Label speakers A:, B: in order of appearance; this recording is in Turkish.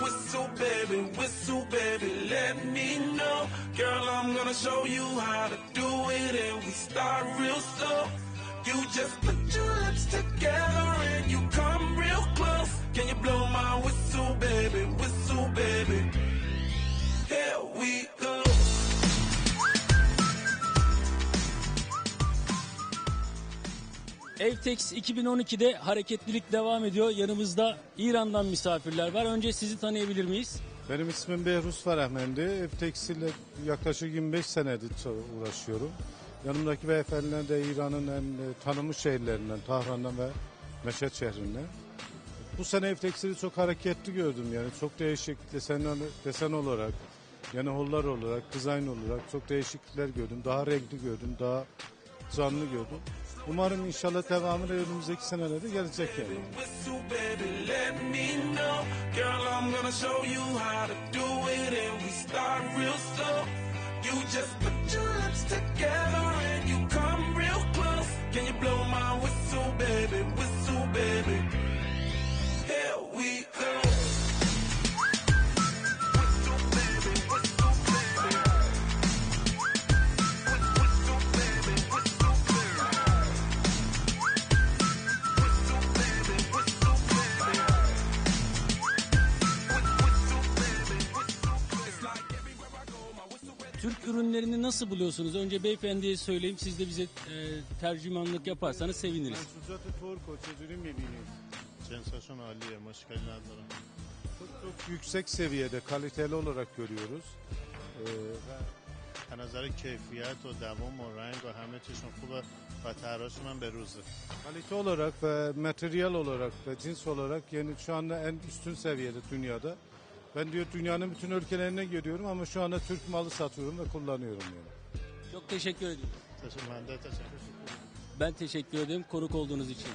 A: whistle, baby, whistle, baby, let me know. Girl, I'm gonna show you how to do it, and we start real slow. You just put your lips together and you come real close. Can you blow my whistle, baby,
B: Evtex 2012'de hareketlilik devam ediyor. Yanımızda İran'dan misafirler var. Önce sizi tanıyabilir miyiz?
C: Benim ismim Behruz Farahmendi. Ev tekstille yaklaşık 25 senedir uğraşıyorum. Yanımdaki beyefendiler de İran'ın en e, tanınmış şehirlerinden, Tahran'dan ve Meşet şehrinden. Bu sene ev çok hareketli gördüm yani çok değişik desen, desen olarak, yani hollar olarak, dizayn olarak çok değişiklikler gördüm. Daha renkli gördüm, daha canlı gördüm. Umarım inşallah devamı da önümüzdeki senelerde gelecek yani.
B: Türk ürünlerini nasıl buluyorsunuz? Önce beyefendiye söyleyeyim. Siz de bize e, tercümanlık yaparsanız seviniriz.
C: Mevzucat Turko çözülü میبینید
D: جنساشون عالیه مشکلی نداره
C: Çok, çok yüksek seviyede kaliteli olarak görüyoruz. Ee, ve
D: از نظر کیفیت و دوام و رنگ و همه چیشون خوبه و طرحشون هم به روزه
C: kalite olarak ve materyal olarak ve cins olarak yani şu anda en üstün seviyede dünyada. Ben diyor dünyanın bütün ülkelerine geliyorum ama şu anda Türk malı satıyorum ve kullanıyorum yani.
B: Çok teşekkür ederim.
D: Teşekkür, ben teşekkür ederim.
B: Ben teşekkür ederim konuk olduğunuz için.